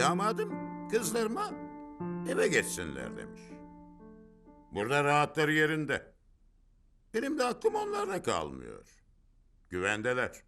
Damadım kızlarıma eve geçsinler demiş. Burada rahatları yerinde. Benim de aklım onlarda kalmıyor. Güvendeler.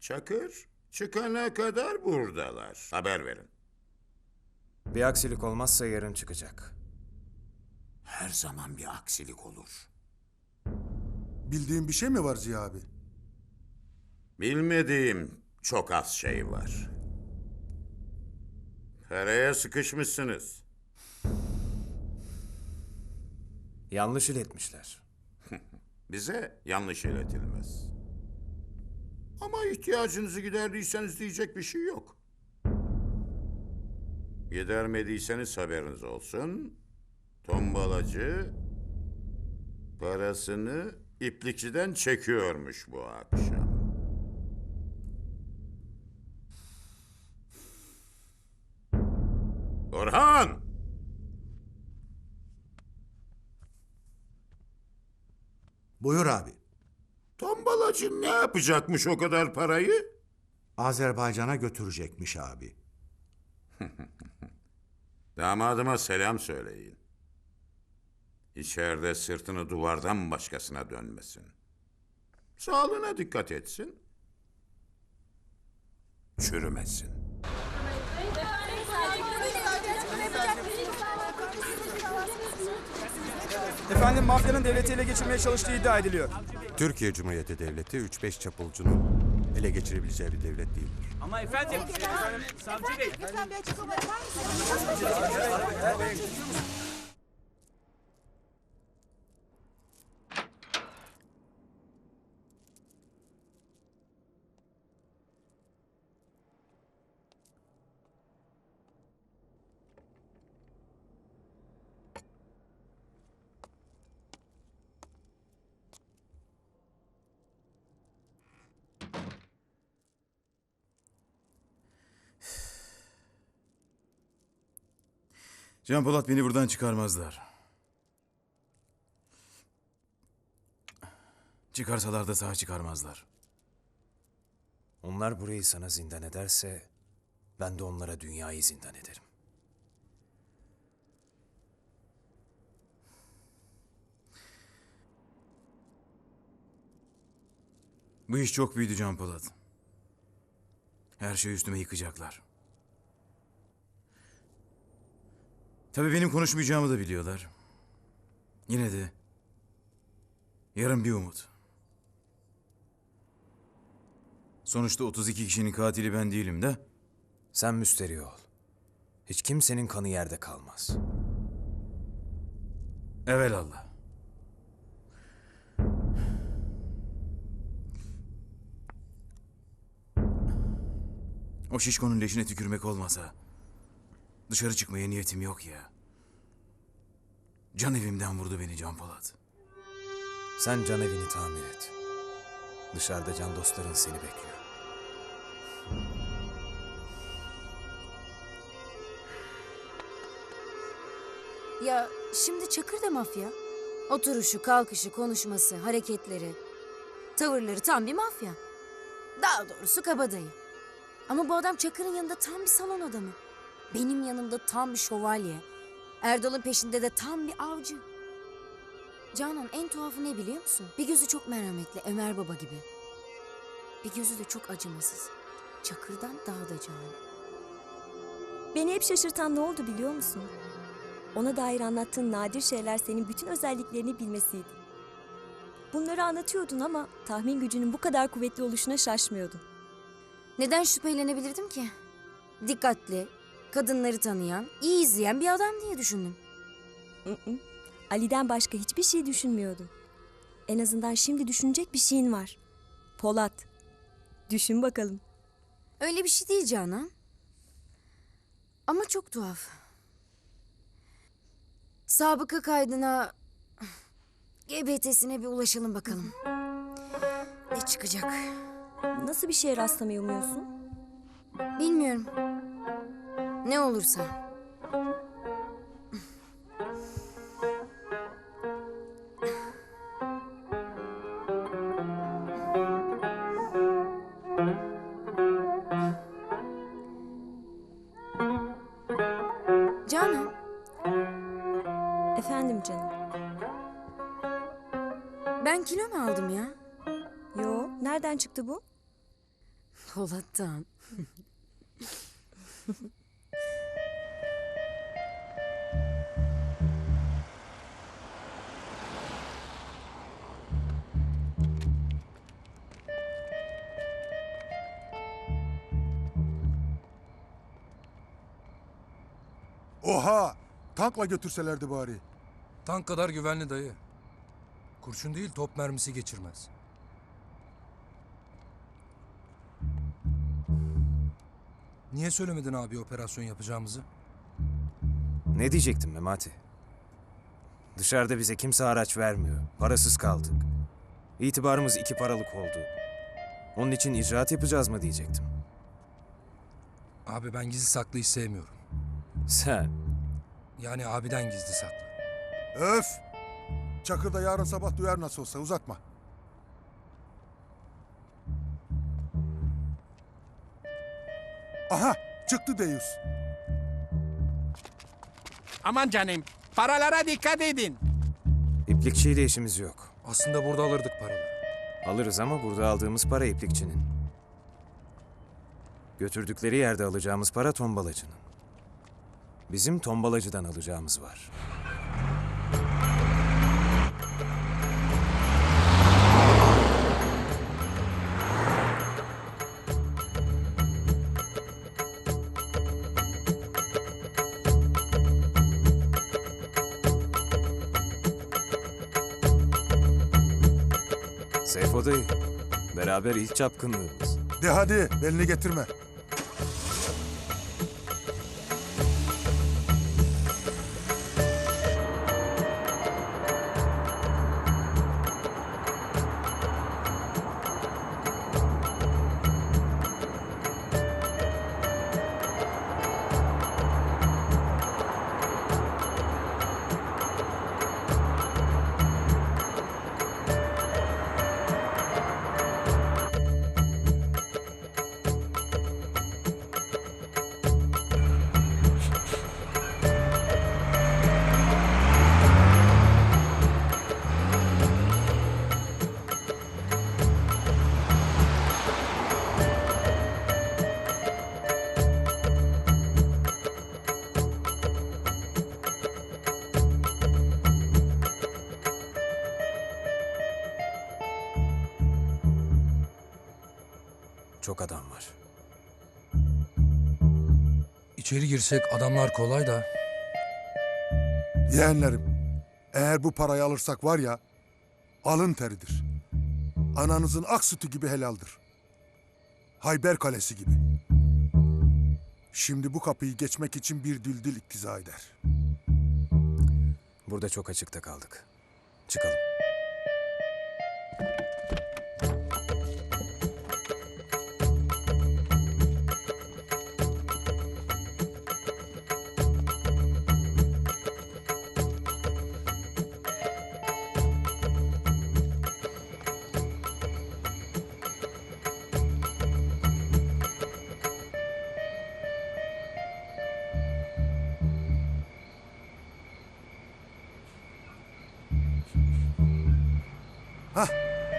Çakır çıkana kadar buradalar. Haber verin. Bir aksilik olmazsa yarın çıkacak. Her zaman bir aksilik olur. Bildiğin bir şey mi var Ziya abi? Bilmediğim çok az şey var. Paraya sıkışmışsınız. Yanlış iletmişler. Bize yanlış iletilmez. Ama ihtiyacınızı giderdiyseniz diyecek bir şey yok. Gidermediyseniz haberiniz olsun. Tombalacı parasını iplikçiden çekiyormuş bu akşam. Buyur abi. Tombalacı ne yapacakmış o kadar parayı? Azerbaycan'a götürecekmiş abi. Damadıma selam söyleyin. İçeride sırtını duvardan başkasına dönmesin. Sağlığına dikkat etsin. Çürümesin. Efendim mafyanın devleti ele geçirmeye çalıştığı iddia ediliyor. Türkiye Cumhuriyeti Devleti 3-5 çapulcunun ele geçirebileceği bir devlet değildir. Ama efendim, savcı bey. Lütfen bir açıklama yapar mısınız? Can Polat beni buradan çıkarmazlar. Çıkarsalar da sağ çıkarmazlar. Onlar burayı sana zindan ederse ben de onlara dünyayı zindan ederim. Bu iş çok büyüdü Can Polat. Her şeyi üstüme yıkacaklar. Tabii benim konuşmayacağımı da biliyorlar. Yine de yarın bir umut. Sonuçta 32 kişinin katili ben değilim de. Sen müsterih ol. Hiç kimsenin kanı yerde kalmaz. Evelallah. O şişkonun leşine tükürmek olmasa dışarı çıkmaya niyetim yok ya. Can evimden vurdu beni Can Polat. Sen can evini tamir et. Dışarıda can dostların seni bekliyor. Ya şimdi Çakır da mafya. Oturuşu, kalkışı, konuşması, hareketleri, tavırları tam bir mafya. Daha doğrusu kabadayı. Ama bu adam Çakır'ın yanında tam bir salon adamı. Benim yanımda tam bir şövalye. Erdal'ın peşinde de tam bir avcı. Canan en tuhafı ne biliyor musun? Bir gözü çok merhametli Ömer Baba gibi. Bir gözü de çok acımasız. Çakır'dan daha da cani. Beni hep şaşırtan ne oldu biliyor musun? Ona dair anlattığın nadir şeyler senin bütün özelliklerini bilmesiydi. Bunları anlatıyordun ama tahmin gücünün bu kadar kuvvetli oluşuna şaşmıyordun. Neden şüphelenebilirdim ki? Dikkatli, kadınları tanıyan, iyi izleyen bir adam diye düşündüm. Ali'den başka hiçbir şey düşünmüyordun. En azından şimdi düşünecek bir şeyin var. Polat. Düşün bakalım. Öyle bir şey değil Canan. Ama çok tuhaf. Sabıka kaydına GBT'sine bir ulaşalım bakalım. Ne çıkacak? Nasıl bir şeye rastlamayı umuyorsun? Bilmiyorum. Ne olursa. Canan, Efendim canım. ben kilo mu aldım ya? Yo, nereden çıktı bu? Polat'tan. Oha! Tankla götürselerdi bari. Tank kadar güvenli dayı. Kurşun değil top mermisi geçirmez. Niye söylemedin abi operasyon yapacağımızı? Ne diyecektim Memati? Dışarıda bize kimse araç vermiyor. Parasız kaldık. İtibarımız iki paralık oldu. Onun için icraat yapacağız mı diyecektim. Abi ben gizli saklı iş sevmiyorum. Sen Yani abiden gizli saklı. Öf! Çakır da yarın sabah duyar nasıl olsa uzatma. Aha! Çıktı Deyus. Aman canım, paralara dikkat edin. iplikçiyle işimiz yok. Aslında burada alırdık paraları. Alırız ama burada aldığımız para iplikçinin. Götürdükleri yerde alacağımız para tombalacının. Bizim tombalacıdan alacağımız var. Seyfo dayı, beraber ilk çapkınlığımız. De hadi belini getirme. Çok adam var. İçeri girsek adamlar kolay da Yeğenlerim, eğer bu parayı alırsak var ya, alın teridir. Ananızın ak sütü gibi helaldir. Hayber Kalesi gibi. Şimdi bu kapıyı geçmek için bir düldül iktiza eder. Burada çok açıkta kaldık. Çıkalım. Hah,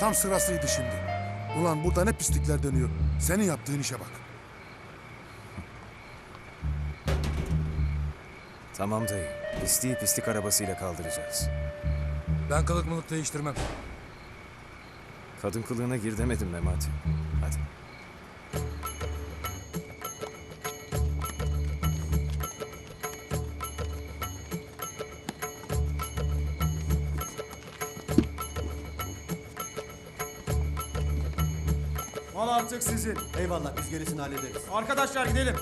tam sırasıydı şimdi. Ulan burada ne pislikler dönüyor. Senin yaptığın işe bak. Tamam dayı. Pisliği pislik arabasıyla kaldıracağız. ben kılık mılık değiştirmem. Kadın kılığına gir demedim Memati. Mal artık sizin. Eyvallah, biz gerisini hallederiz. Arkadaşlar gidelim.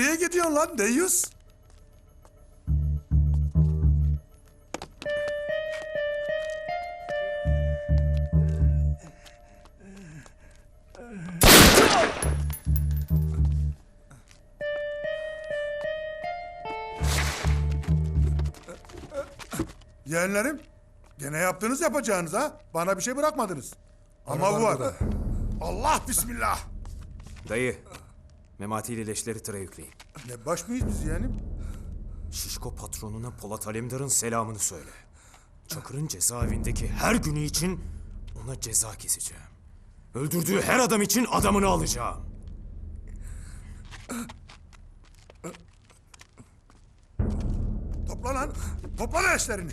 Nereye gidiyorsun lan Deyus? Yeğenlerim, gene yaptınız yapacağınız ha. Bana bir şey bırakmadınız. Ama bu var. Allah bismillah. Dayı, Memati ile leşleri tıra yükleyin. Ne baş mıyız biz yeğenim? Şişko patronuna Polat Alemdar'ın selamını söyle. Çakır'ın cezaevindeki her günü için ona ceza keseceğim. Öldürdüğü her adam için adamını alacağım. Topla lan. Topla lan eşlerini.